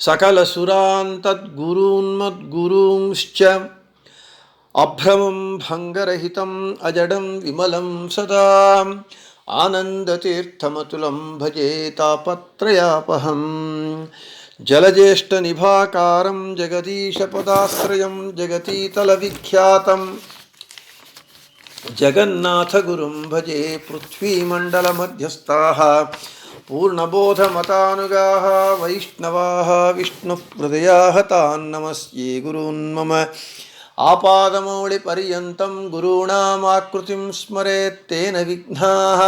सकलसुरान् तद्गुरून्मद्गुरूंश्च अभ्रमं भङ्गरहितम् अजडं विमलं सदा। आनन्दतीर्थमतुलं भजे तापत्रयापहं जलज्येष्ठनिभाकारं जगदीशपदाश्रयं जगतीतलविख्यातम् जगन्नाथगुरुं भजे पृथ्वीमण्डलमध्यस्थाः। पूर्णबोधमतानुगाः वैष्णवाः विष्णुहृदयाः तान् नमस्ये गुरून् मम आपादमौलिपर्यन्तं गुरूणामाकृतिं स्मरेत्तेन विघ्नाः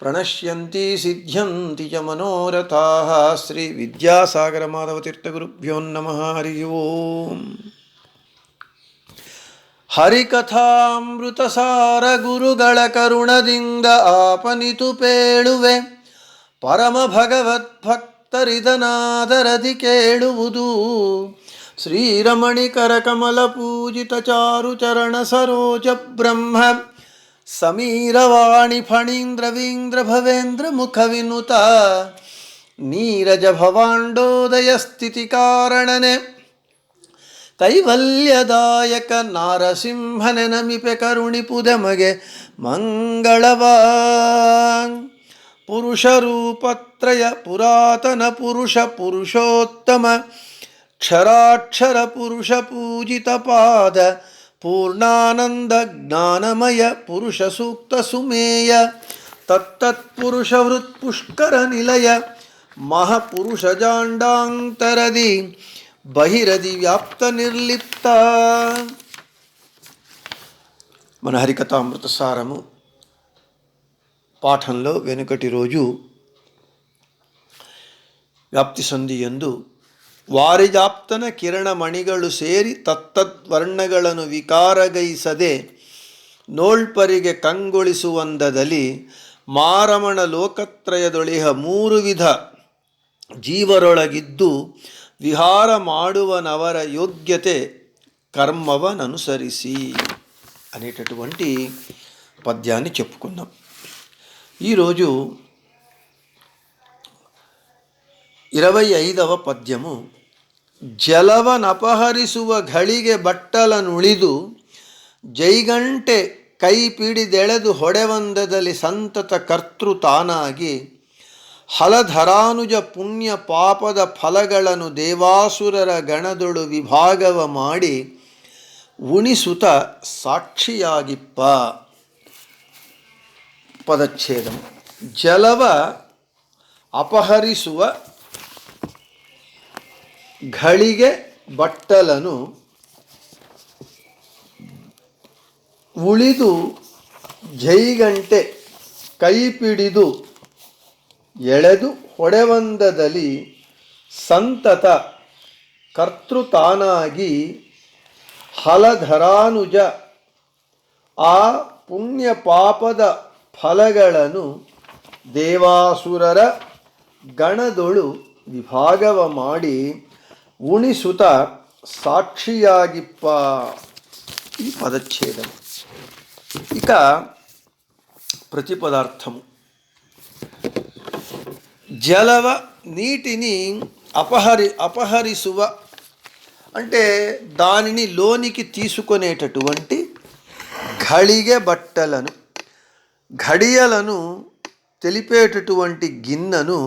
प्रणश्यन्ति सिद्ध्यन्ति च मनोरथाः श्रीविद्यासागरमाधवतीर्थगुरुभ्यो नमः हरि ओम् ಹರಿಕಥಾಮೃತಸಾರ ಗುರುಗಳ ಕರುಣದಿಂದ ಆಪನಿತು ಪೇಳುವೆ ಪರಮ ಭಗವದ್ಭಕ್ತರಿದನಾದರದಿ ಕೇಳುವುದು. ಶ್ರೀರಮಣಿಕರ ಕಮಲ ಪೂಜಿತ ಚಾರು ಚರಣ ಸರೋಜ ಬ್ರಹ್ಮ. ಸಮೀರವಾಣಿ ಫಣೀಂದ್ರವೀಂದ್ರ ಭವೇಂದ್ರ ಮುಖ ವಿನುತ ನೀರಜ ಭವಾಂಡೋದಯ ಸ್ಥಿತಿ ಕಾರಣನೆ. ಕೈವಲ್ಯದಾಯಕ ನಾರಸಿಂಹನೆ ನಮಿಪೆ ಕರುಣಿಪುದೆಮಗೆ ಮಂಗಳವ ಪುರುಷ ರೂಪತ್ರಯ ಪುರಾತನ ಪುರುಷ ಪುರುಷೋತ್ತಮ ಕ್ಷರಾಕ್ಷರ ಪುರುಷ ಪೂಜಿತ ಪಾದ ಪೂರ್ಣಾನಂದ ಜ್ಞಾನಮಯ ಪುರುಷ ಸೂಕ್ತ ಸುಮೇಯ ತತ್ತತ್ಪುರುಷ ಹೃತ್ಪುಷ್ಕರ ನಿಲಯ ಮಹಾಪುರುಷ ಜಾಂಡಾಂತರದಿ బహిరది వ్యాప్త నిర్లిప్త మన హరికథామృత సారము పాఠంలో వెనుకటి రోజు వ్యాప్తి సంధి ఎందు ವಾರಿ ಜಾಪ್ತನ ಕಿರಣಮಣಿಗಳು ಸೇರಿ ತತ್ತದ್ವರ್ಣಗಳನ್ನು ವಿಕಾರಗೈಸದೆ ನೋಳ್ಪರಿಗೆ ಕಂಗೊಳಿಸುವಂದದಲ್ಲಿ ಮಾರಮಣ ಲೋಕತ್ರಯದೊಳಿಹ ಮೂರು ವಿಧ ಜೀವರೊಳಗಿದ್ದು విహార మాడువనవర యోగ్యతే కర్మవననుసరిసి అనేటటువంటి పద్యాన్ని చెప్పుకుందాం ఈరోజు ఇరవై ఐదవ పద్యము ಜಲವನಪಹರಿಸುವ ಘಳಿಗೆ ಬಟ್ಟಲನುಳಿದು ಜೈಗಂಟೆ ಕೈ ಪಿಡಿದೆಳೆದು ಹೊಡೆವಂದದಲ್ಲಿ ಸಂತತ ಕರ್ತೃ ತಾನಾಗಿ ಹಲಧರಾನುಜ ಪುಣ್ಯ ಪಾಪದ ಫಲಗಳನ್ನು ದೇವಾಸುರರ ಗಣದೊಳು ವಿಭಾಗವ ಮಾಡಿ ಉಣಿಸುತ ಸಾಕ್ಷಿಯಾಗಿಪ್ಪ ಪದಚ್ಛೇದ. ಜಲವ ಅಪಹರಿಸುವ ಘಳಿಗೆ ಬಟ್ಟಲನು ಉಳಿದು ಜೈಗಂಟೆ ಕೈಪಿಡಿದು ಎಳೆದು ಹೊಡೆವಂದದಲ್ಲಿ ಸಂತತ ಕರ್ತೃತಾನಾಗಿ ಹಲಧರಾನುಜ ಆ ಪುಣ್ಯ ಪಾಪದ ಫಲಗಳನ್ನು ದೇವಾಸುರರ ಗಣದೊಳು ವಿಭಾಗವ ಮಾಡಿ ಉಣಿಸುತ್ತ సాక్షియాగిప్ప ఈ పదచ్ఛేదం ఇక ప్రతిపదార్థము జలవ నీటిని అపహరి అపహరిసువ అంటే దానిని లోనికి తీసుకునేటటువంటి ఘళిగె బట్టలను ಘಡಿಯಲನು ತೆಲಿಪೇಟುವಂಟಿ ಗಿನ್ನನು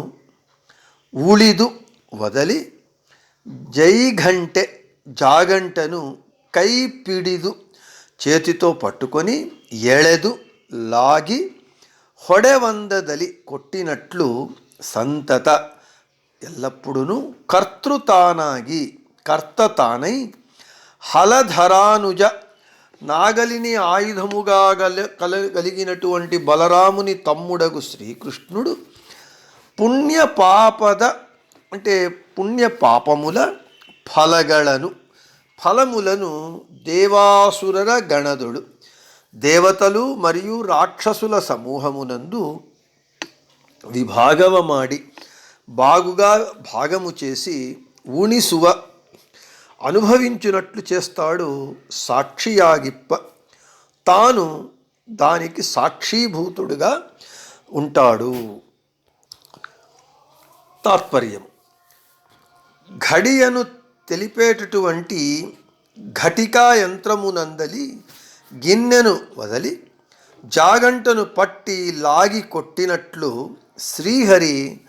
ಉಳಿದು ವದಲಿ ಜೈ ಘಂಟೆ ಜಾಗಂಟನು ಕೈ ಪಿಡಿದು ಚೇತಿತೋ ಪಟ್ಟುಕೊನಿ ಎಳೆದು ಲಾಗಿ ಹೊಡೆವಂದದಲ್ಲಿ ಕೊಟ್ಟಿನಟ್ಲು ಸಂತತ ಎಲ್ಲಪ್ಪುಡೂ ಕರ್ತೃತಾನಾಗಿ ಕರ್ತತಾನೈ ಹಲಧರಾನುಜ నాగలిని ఆయుధముగా గల కల కలిగినటువంటి బలరాముని తమ్ముడగు శ్రీకృష్ణుడు పుణ్య పాపద అంటే పుణ్య పాపముల ఫలగలను ఫలములను దేవాసురర గణదుడు దేవతలు మరియు రాక్షసుల సమూహమునందు విభాగవమాడి బాగుగా భాగము చేసి ఉణిసువ అనుభవించినట్లు చేస్తాడు సాక్షియాగిప్ప. తాను దానికి సాక్షీభూతుడుగా ఉంటాడు. తాత్పర్యం. ఘడియను తెలిపేటటువంటి ఘటికా యంత్రమునందలి గిన్నెను వదలి జాగంటను పట్టి లాగి కొట్టినట్లు శ్రీహరి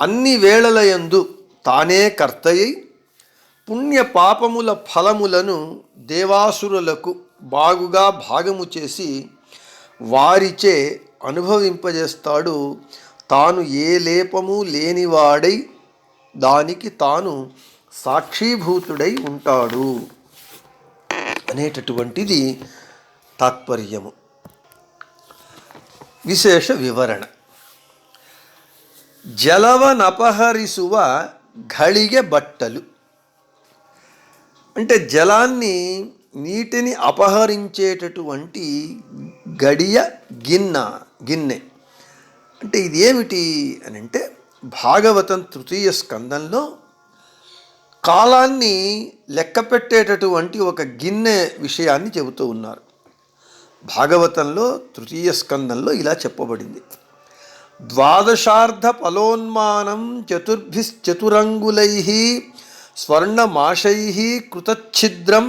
అన్ని వేళలయందు తానే కర్తయ్యి పుణ్య పాపముల ఫలములను దేవాసురులకు బాగుగా భాగము చేసి వారిచే అనుభవింపజేస్తాడు. తాను ఏ లేపము లేనివాడై దానికి తాను సాక్షీభూతుడై ఉంటాడు అనేటటువంటిది తాత్పర్యము. విశేష వివరణ. జలవనపహరిసువ ಘಳಿಗೆ బట్టలు. అంటే జలాన్ని నీటిని అపహరించేటటువంటి గడియ గిన్న గిన్నె. అంటే ఇది ఏమిటి అని అంటే భాగవతం తృతీయ స్కందంలో కాలాన్ని లెక్క పెట్టేటటువంటి ఒక గిన్నె విషయాన్ని చెబుతూ ఉన్నారు. భాగవతంలో తృతీయ స్కందంలో ఇలా చెప్పబడింది. ద్వాదశార్ధ ఫలోన్మానం చతుర్భిశ్చతురంగులై స్వర్ణమాషై కృతఛిద్రం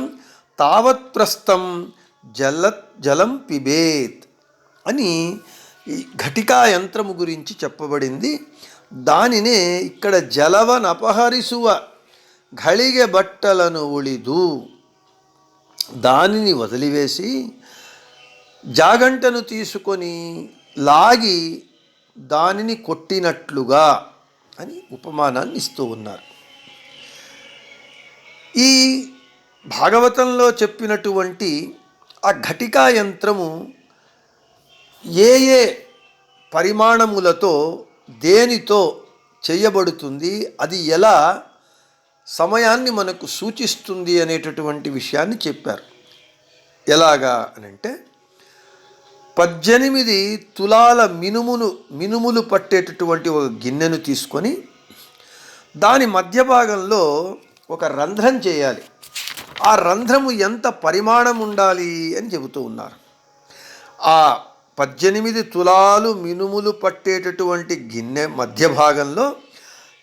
తావత్ప్రస్థం జల జలం పిబేత్ అని ఈ ఘటికా యంత్రము గురించి చెప్పబడింది. దానినే ఇక్కడ జలవనపహరిಸುవ ఘళిగె బట్టలను ఉళిదు దానిని వదిలివేసి జాగంటను తీసుకొని లాగి దానిని కొట్టినట్లుగా అని ఉపమానాన్ని ఇస్తూ ఉన్నారు. ఈ భాగవతంలో చెప్పినటువంటి ఆ ఘటికా యంత్రము ఏ ఏ పరిమాణములతో దేనితో చేయబడుతుంది అది ఎలా సమయాన్ని మనకు సూచిస్తుంది అనేటటువంటి విషయాన్ని చెప్పారు. ఎలాగా అని అంటే పద్దెనిమిది తులాల మినుమును మినుములు పట్టేటటువంటి ఒక గిన్నెను తీసుకొని దాని మధ్య భాగంలో ఒక రంధ్రం చేయాలి. ఆ రంధ్రము ఎంత పరిమాణం ఉండాలి అని చెబుతూ ఉన్నారు. ఆ పద్దెనిమిది తులాలు మినుములు పట్టేటటువంటి గిన్నె మధ్య భాగంలో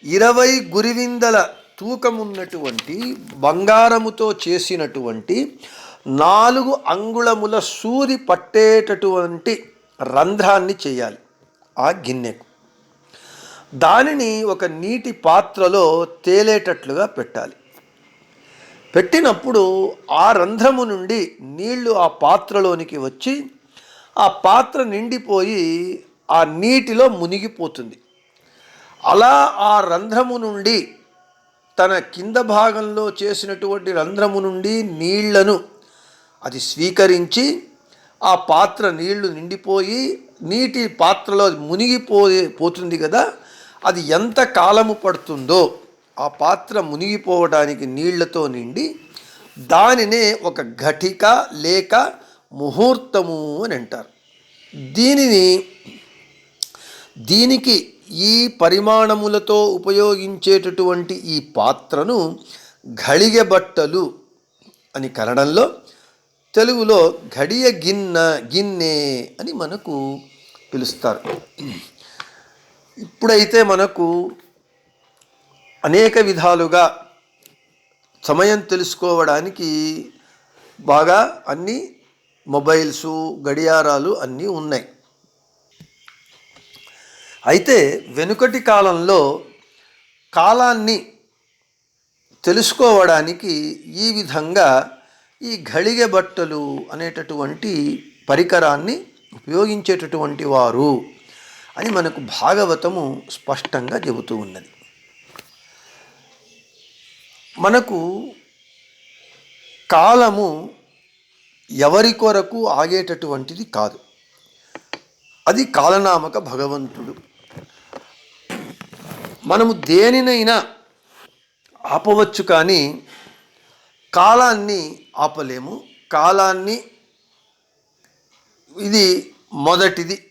ఇరవై గురివిందల తూకమున్నటువంటి బంగారముతో చేసినటువంటి నాలుగు అంగుళముల సూది పట్టేటటువంటి రంధ్రాన్ని చేయాలి. ఆ గిన్నెకు. దానిని ఒక నీటి పాత్రలో తేలేటట్లుగా పెట్టాలి. పెట్టినప్పుడు ఆ రంధ్రము నుండి నీళ్ళు ఆ పాత్రలోనికి వచ్చి ఆ పాత్ర నిండిపోయి ఆ నీటిలో మునిగిపోతుంది. అలా ఆ రంధ్రము నుండి తన కింద భాగంలో చేసినటువంటి రంధ్రము నుండి నీళ్ళను అది స్వీకరించి ఆ పాత్ర నీళ్ళు నిండిపోయి నీటి పాత్రలో అది మునిగిపోయే పోతుంది కదా అది ఎంత కాలము పడుతుందో ఆ పాత్ర మునిగిపోవడానికి నీళ్ళతో నిండి దానినే ఒక ఘటిక లేక ముహూర్తము అని అంటారు. దీనిని దీనికి ఈ పరిమాణములతో ఉపయోగించేటటువంటి ఈ పాత్రను ఘళిగె బట్టలు అని కన్నడంలో తెలుగులో ఘడియ గిన్న గిన్నె అని మనకు పిలుస్తారు. ఇప్పుడైతే మనకు అనేక విధాలుగా సమయం తెలుసుకోవడానికి బాగా అన్ని మొబైల్స్ గడియారాలు అన్నీ ఉన్నాయి. అయితే వెనుకటి కాలంలో కాలాన్ని తెలుసుకోవడానికి ఈ విధంగా ఈ ఘళిగె బట్టలు అనేటటువంటి పరికరాన్ని ఉపయోగించేటటువంటి వారు అని మనకు భాగవతము స్పష్టంగా చెబుతూ ఉన్నది. మనకు కాలము ఎవరి కొరకు ఆగేటటువంటిది కాదు. అది కాలనామక భగవంతుడు. మనము దేనినైనా ఆపవచ్చు కానీ కాలాన్ని ఆపలేము. కాలాన్ని ఇది మొదటిది.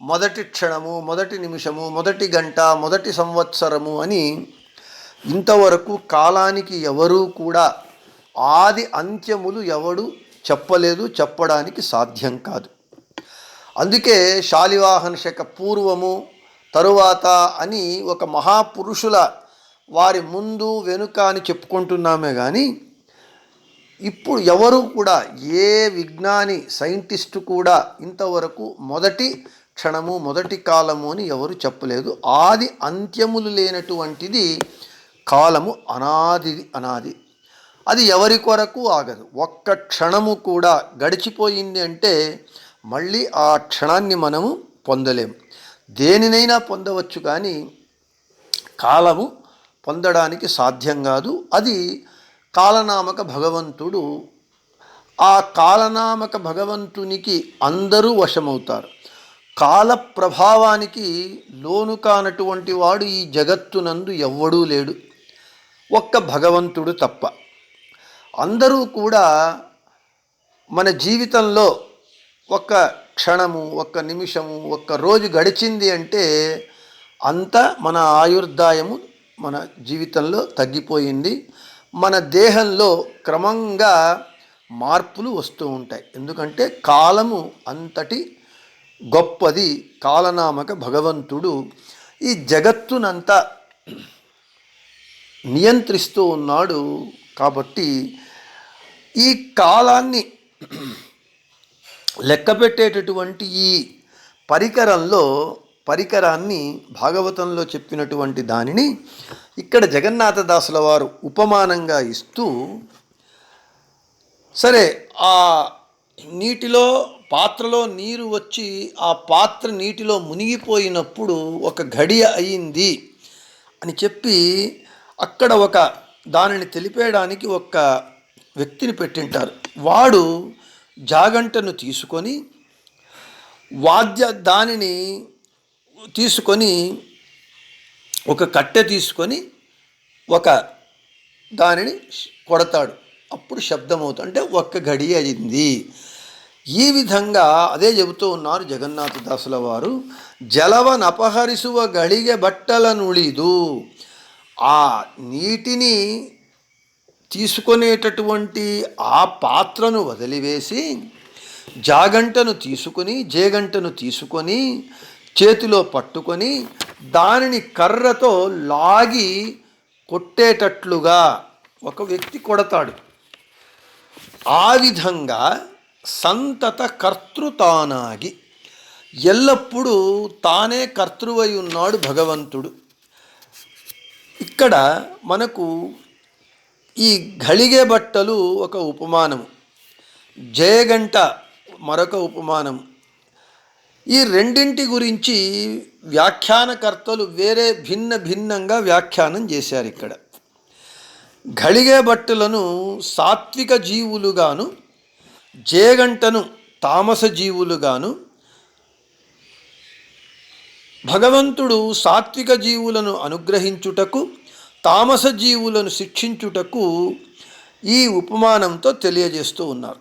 మొదటి క్షణము మొదటి నిమిషము మొదటి గంట మొదటి సంవత్సరము అని ఇంతవరకు కాలానికి ఎవరూ కూడా ఆది అంత్యములు ఎవడు చెప్పలేదు చెప్పడానికి సాధ్యం కాదు. అందుకే శాలివాహన శక పూర్వము తరువాత అని ఒక మహాపురుషుల వారి ముందు వెనుక అని చెప్పుకుంటున్నామే కానీ ఇప్పుడు ఎవరు కూడా ఏ విజ్ఞాని సైంటిస్టు కూడా ఇంతవరకు మొదటి క్షణము మొదటి కాలము అని ఎవరు చెప్పలేదు. ఆది అంత్యములు లేనటువంటిది కాలము అనాది అనాది. అది ఎవరి కొరకు ఆగదు. ఒక్క క్షణము కూడా గడిచిపోయింది అంటే మళ్ళీ ఆ క్షణాన్ని మనము పొందలేము దేనినైనా పొందవచ్చు కానీ కాలము పొందడానికి సాధ్యం కాదు. అది కాలనామక భగవంతుడు ఆ కాలనామక భగవంతునికి అందరూ వశమవుతారు. కాల ప్రభావానికి లోను కానటువంటి వాడు ఈ జగత్తునందు ఎవ్వడూ లేడు. ఒక్క భగవంతుడు తప్ప. అందరూ కూడా మన జీవితంలో ఒక్క క్షణము ఒక్క నిమిషము ఒక్క రోజు గడిచింది అంటే అంత మన ఆయుర్దాయము మన జీవితంలో తగ్గిపోయింది. మన దేహంలో క్రమంగా మార్పులు వస్తూ ఉంటాయి. ఎందుకంటే కాలము అంతటి గొప్పది కాలనామక భగవంతుడు ఈ జగత్తునంతా నియంత్రిస్తూ ఉన్నాడు కాబట్టి ఈ కాలాన్ని లెక్క పెట్టేటటువంటి ఈ పరికరంలో పరికరాన్ని భాగవతంలో చెప్పినటువంటి దానిని ఇక్కడ జగన్నాథదాసుల వారు ఉపమానంగా ఇస్తూ సరే ఆ నీటిలో పాత్రలో నీరు వచ్చి ఆ పాత్ర నీటిలో మునిగిపోయినప్పుడు ఒక ఘడియ అయింది అని చెప్పి అక్కడ ఒక దానిని తెలిపేయడానికి ఒక వ్యక్తిని పెట్టింటారు. వాడు జాగంటను తీసుకొని వాద్య దానిని తీసుకొని ఒక కట్టె తీసుకొని ఒక దానిని కొడతాడు. అప్పుడు శబ్దమవుతుంది అంటే ఒక్క గడి అయింది. ఈ విధంగా అదే చెబుతూ ఉన్నారు జగన్నాథదాసుల వారు జలవనపహరిసువ గడిగె బట్టల ఆ నీటిని తీసుకునేటటువంటి ఆ పాత్రను వదిలివేసి జాగంటను తీసుకొని జేగంటను తీసుకొని చేతిలో పట్టుకొని దానిని కర్రతో లాగి కొట్టేటట్లుగా ఒక వ్యక్తి కొడతాడు. ఆ విధంగా సంతత కర్తృతానాగి ఎల్లప్పుడూ తానే కర్తృవై ఉన్నాడు భగవంతుడు. ఇక్కడ మనకు ఈ ఘళిగే బట్టలు ఒక ఉపమానము. జయగంట మరొక ఉపమానం ఈ రెండింటి గురించి వ్యాఖ్యానకర్తలు వేరే భిన్న భిన్నంగా వ్యాఖ్యానం చేశారు ఇక్కడ. ఘళిగే బట్టలను సాత్విక జీవులుగాను జేగంటను తామస జీవులుగాను భగవంతుడు సాత్విక జీవులను అనుగ్రహించుటకు తామస జీవులను శిక్షించుటకు ఈ ఉపమానంతో తెలియజేస్తూ ఉన్నారు.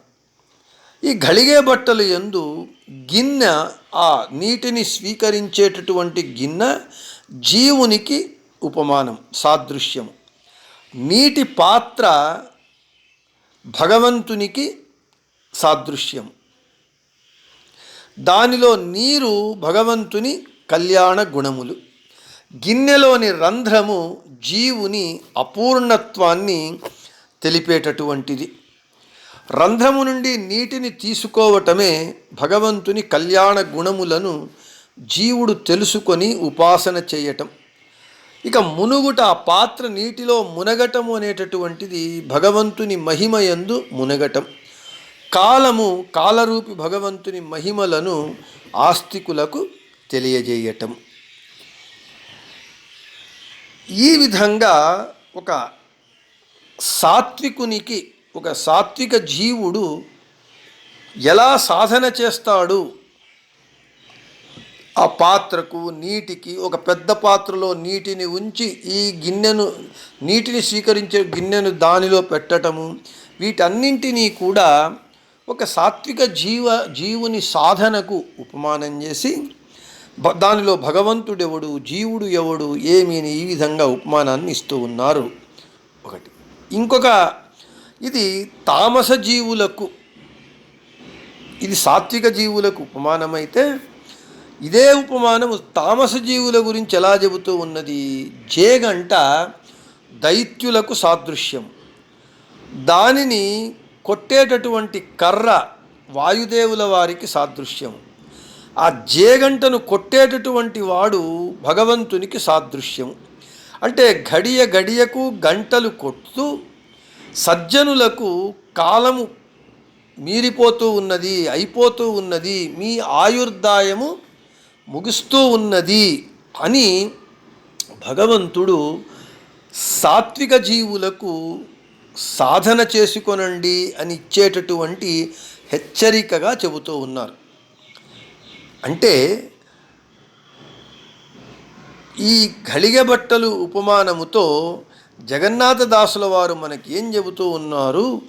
ఈ ఘళిగే బట్టలు ఎందు గిన్నె ఆ నీటిని స్వీకరించేటటువంటి గిన్నె జీవునికి ఉపమానం సాదృశ్యము. నీటి పాత్ర భగవంతునికి సాదృశ్యం. దానిలో నీరు భగవంతుని కళ్యాణ గుణములు. గిన్నెలోని రంధ్రము జీవుని అపూర్ణత్వాన్ని తెలిపేటటువంటిది. రంధ్రము నుండి నీటిని తీసుకోవటమే భగవంతుని కళ్యాణ గుణములను జీవుడు తెలుసుకొని ఉపాసన చేయటం. ఇక మునుగుట ఆ పాత్ర నీటిలో మునగటము అనేటటువంటిది భగవంతుని మహిమయందు మునగటం. కాలము కాలరూపి భగవంతుని మహిమలను ఆస్తికులకు తెలియజేయటం. ఈ విధంగా ఒక సాత్వికునికి ఒక సాత్విక జీవుడు ఎలా సాధన చేస్తాడు? ఆ పాత్రకు నీటికి ఒక పెద్ద పాత్రలో నీటిని ఉంచి ఈ గిన్నెను నీటిని స్వీకరించే గిన్నెను దానిలో పెట్టటము వీటన్నింటినీ కూడా ఒక సాత్విక జీవ జీవుని సాధనకు ఉపమానం చేసి దానిలో భగవంతుడెవడు జీవుడు ఎవడు ఏమి అని ఈ విధంగా ఉపమానాన్ని ఇస్తూ ఉన్నారు. ఒకటి. ఇంకొక ఇది తామస జీవులకు ఇది సాత్విక జీవులకు ఉపమానమైతే ఇదే ఉపమానము తామస జీవుల గురించి ఎలా చెబుతూ ఉన్నది? జేగంట దైత్యులకు సాదృశ్యం. దానిని కొట్టేటటువంటి కర్ర వాయుదేవుల వారికి సాదృశ్యం. ఆ జేగంటను కొట్టేటటువంటి వాడు భగవంతునికి సాదృశ్యం. అంటే గడియ గడియకు గంటలు కొట్టు సజ్జనులకు కాలము మీరిపోతూ ఉన్నది అయిపోతూ ఉన్నది మీ ఆయుర్దాయము ముగుస్తూ ఉన్నది అని భగవంతుడు సాత్విక జీవులకు సాధన చేసుకొనండి అని ఇచ్చేటటువంటి హెచ్చరికగా చెబుతూ ఉన్నారు. అంటే ఈ ఘళిగ బట్టలు ఉపమానముతో జగన్నాథదాసుల వారు మనకి ఏం చెబుతూ ఉన్నారు?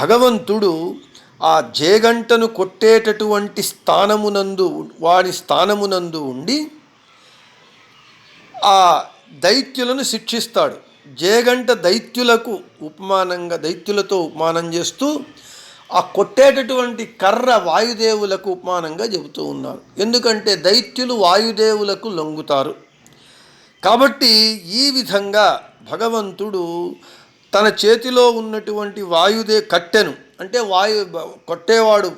భగవంతుడు ఆ జేగంటను కొట్టేటటువంటి స్థానమునందు వాడి స్థానమునందు ఉండి ఆ దైత్యులను శిక్షిస్తాడు. జేగంట దైత్యులకు ఉపమానంగా దైత్యులతో ఉపమానం చేస్తూ ఆ కొట్టేటటువంటి కర్ర వాయుదేవులకు ఉపమానంగా చెబుతూ ఉన్నారు. ఎందుకంటే దైత్యులు వాయుదేవులకు లొంగుతారు. కాబట్టి ఈ విధంగా భగవంతుడు తన చేతిలో ఉన్నటువంటి వాయుదే కట్టెను అంటే వాయు కొట్టేవాడు.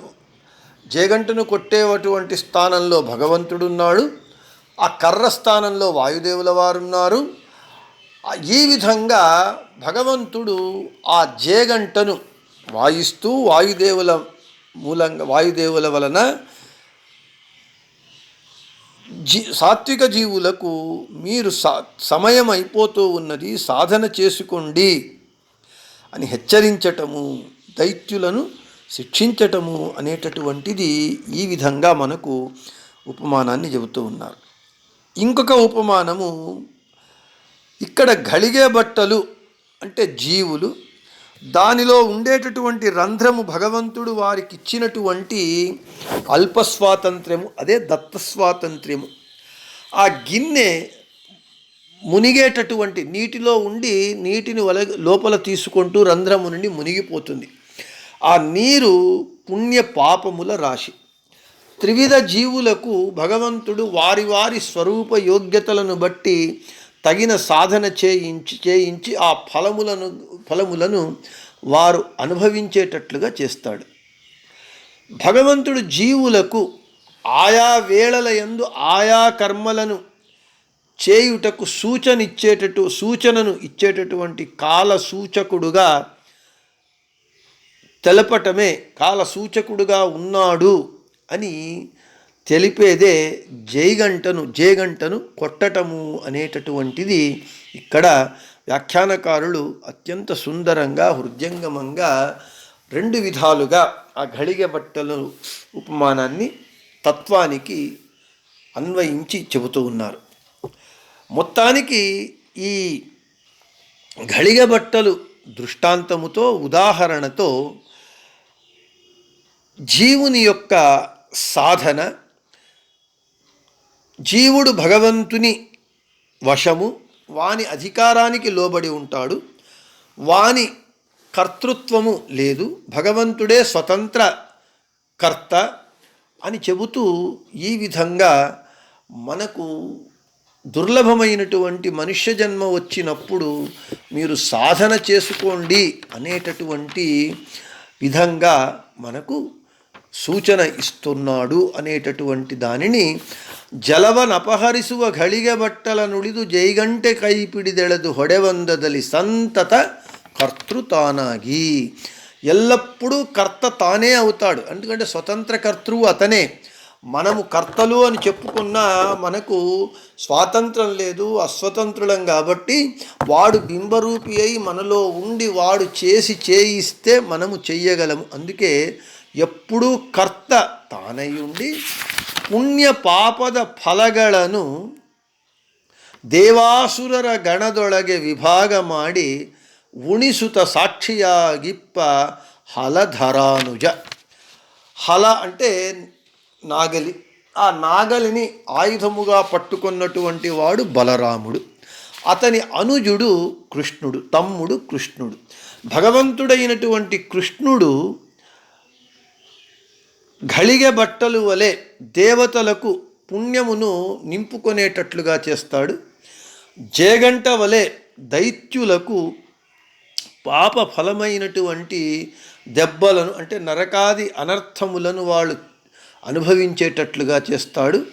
జేగంటను కొట్టేటువంటి స్థానంలో భగవంతుడున్నాడు. ఆ కర్ర స్థానంలో వాయుదేవుల వారున్నారు. ఈ విధంగా భగవంతుడు ఆ జేగంటను వాయిస్తూ వాయుదేవుల మూలంగా వాయుదేవుల వలన జీ సాత్విక జీవులకు మీరు సా సమయం అయిపోతూ ఉన్నది సాధన చేసుకోండి అని హెచ్చరించటము దైత్యులను శిక్షించటము అనేటటువంటిది ఈ విధంగా మనకు ఉపమానాన్ని చెబుతూ ఉన్నారు. ఇంకొక ఉపమానము ఇక్కడ గళిగే బట్టలు అంటే జీవులు దానిలో ఉండేటటువంటి రంధ్రము భగవంతుడు వారికి ఇచ్చినటువంటి అల్ప స్వాతంత్ర్యము అదే దత్త స్వాతంత్ర్యము ఆ గిన్నె మునిగేటటువంటి నీటిలో ఉండి నీటిని వల లోపల తీసుకుంటూ రంధ్రము నుండి మునిగిపోతుంది. ఆ నీరు పుణ్య పాపముల రాశి. త్రివిధ జీవులకు భగవంతుడు వారి వారి స్వరూప యోగ్యతలను బట్టి తగిన సాధన చేయించి చేయించి ఆ ఫలములను ఫలములను వారు అనుభవించేటట్లుగా చేస్తాడు. భగవంతుడు జీవులకు ఆయా వేళల యందు ఆయా కర్మలను చేయుటకు సూచన ఇచ్చేటటు సూచనను ఇచ్చేటటువంటి కాల సూచకుడుగా తెలపటమే కాల సూచకుడుగా ఉన్నాడు అని తెలిపేదే జైగంటను జేగంటను కొట్టటము అనేటటువంటిది ఇక్కడ వ్యాఖ్యానకారులు అత్యంత సుందరంగా హృదయంగమంగా రెండు విధాలుగా ఆ ఘడిగ బట్టలు ఉపమానాన్ని తత్వానికి అన్వయించి చెబుతూ ఉన్నారు. మొత్తానికి ఈ ఘడిగ బట్టలు దృష్టాంతముతో ఉదాహరణతో జీవుని యొక్క సాధన జీవుడు భగవంతుని వశము వాని అధికారానికి లోబడి ఉంటాడు వాని కర్తృత్వము లేదు భగవంతుడే స్వతంత్ర కర్త అని చెబుతూ ఈ విధంగా మనకు దుర్లభమైనటువంటి మనుష్య జన్మ వచ్చినప్పుడు మీరు సాధన చేసుకోండి అనేటటువంటి విధంగా మనకు సూచన ఇస్తున్నాడు అనేటటువంటి దానిని ಜಲವನಪಹರಿಸುವ ಘಳಿಗೆ ಬಟ್ಟಲ ನುಳಿದು ಜೈಗಂಟೆ ಕೈ ಪಿಡಿದೆಳೆದು ಹೊಡೆವಂದದಲ್ಲಿ సంతత కర్తృతానాగి ఎల్లప్పుడూ కర్త తానే అవుతాడు ఎందుకంటే స్వతంత్ర కర్తృవు అతనే మనము కర్తలు అని చెప్పుకున్నా మనకు స్వాతంత్రం లేదు అస్వతంత్రులం కాబట్టి వాడు బింబరూపి అయి మనలో ఉండి వాడు చేసి చేయిస్తే మనము చెయ్యగలము అందుకే ఎప్పుడూ కర్త తానై ఉండి ಪುಣ್ಯ ಪಾಪದ ಫಲಗಳನ್ನು ದೇವಾಸುರರ ಗಣದೊಳಗೆ ವಿಭಾಗ ಮಾಡಿ ಉಣಿಸುತ್ತ ಸಾಕ್ಷಿಯಾಗಿಪ್ಪ ಹಲಧರಾನುಜ హల అంటే నాగలి ఆ నాగలిని ఆయుధముగా పట్టుకున్నటువంటి వాడు బలరాముడు అతని అనుజుడు కృష్ణుడు తమ్ముడు కృష్ణుడు భగవంతుడైనటువంటి కృష్ణుడు ఘళిగె బట్టలు వలె దేవతలకు పుణ్యమును నింపుకొనేటట్లుగా చేస్తాడు. జేగంట వలె దైత్యులకు పాప ఫలమైనటువంటి దెబ్బలను అంటే నరకాది అనర్థములను వాళ్ళు అనుభవించేటట్లుగా చేస్తాడు.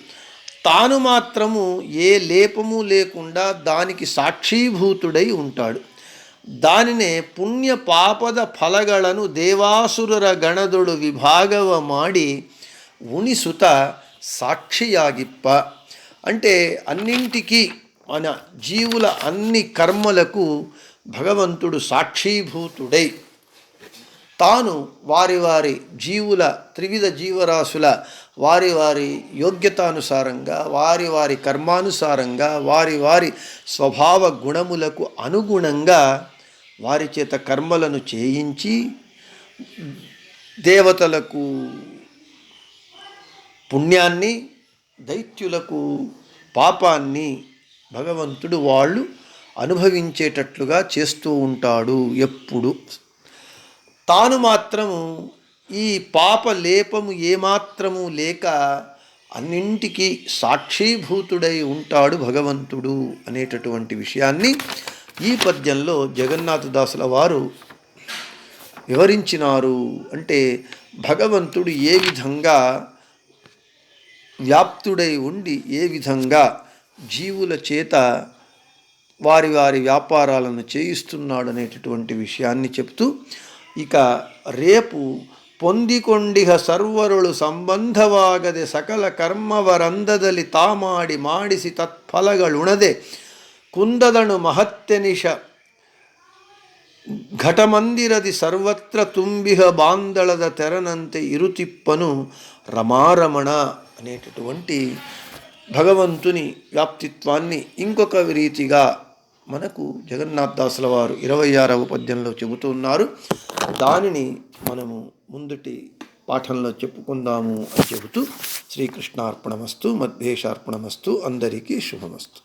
తాను మాత్రము ఏ లేపము లేకుండా దానికి సాక్షీభూతుడై ఉంటాడు. దానినే పుణ్య పాపద ಫಲಗಳನ್ನು ದೇವಾಸುರರ గణదుడు విభాగవ మాడి ఉణిసుత సాక్షియాగిప్ప. అంటే అన్నింటికీ మన జీవుల అన్ని కర్మలకు భగవంతుడు సాక్షీభూతుడై తాను వారి వారి జీవుల త్రివిధ జీవరాశుల వారి వారి యోగ్యతానుసారంగా వారి వారి కర్మానుసారంగా వారి వారి స్వభావ గుణములకు అనుగుణంగా వారి చేత కర్మలను చేయించి దేవతలకు పుణ్యాన్ని దైత్యులకు పాపాన్ని భగవంతుడు వాళ్ళు అనుభవించేటట్లుగా చేస్తూ ఉంటాడు ఎప్పుడు. తాను మాత్రము ఈ పాప లేపము ఏమాత్రము లేక అన్నింటికీ సాక్షీభూతుడై ఉంటాడు భగవంతుడు అనేటటువంటి విషయాన్ని ఈ పద్యంలో జగన్నాథదాసుల వారు వివరించినారు అంటే భగవంతుడు ఏ విధంగా వ్యాప్తుడై ఉండి ఏ విధంగా జీవుల చేత వారి వారి వ్యాపారాలను చేయిస్తున్నాడు అనేటటువంటి విషయాన్ని చెప్తూ ఇక రేపు పొందికొండిహ ಸರ್ವರುಳು ಸಂಬಂಧವಾಗದೆ ಸಕಲ ಕರ್ಮವರಂದದಲ್ಲಿ ತಾಮಾಡಿ ಮಾಡಿಸಿ ತತ್ಫಲಗಳುಣದೆ కుందదను మహత్యనిష ఘటమందిరది సర్వత్ర తుంబిహ ಬಾಂದಳದ ತೆರನಂತೆ ఇరుతిప్పను రమారమణ అనేటటువంటి భగవంతుని వ్యాప్తిత్వాన్ని ఇంకొక రీతిగా మనకు జగన్నాథదాసుల వారు ఇరవై ఆరవ పద్యంలో చెబుతున్నారు దానిని మనము ముందుటి పాఠంలో చెప్పుకుందాము అని చెబుతూ శ్రీకృష్ణార్పణమస్తు మధ్యేషార్పణమస్తు అందరికీ శుభమస్తు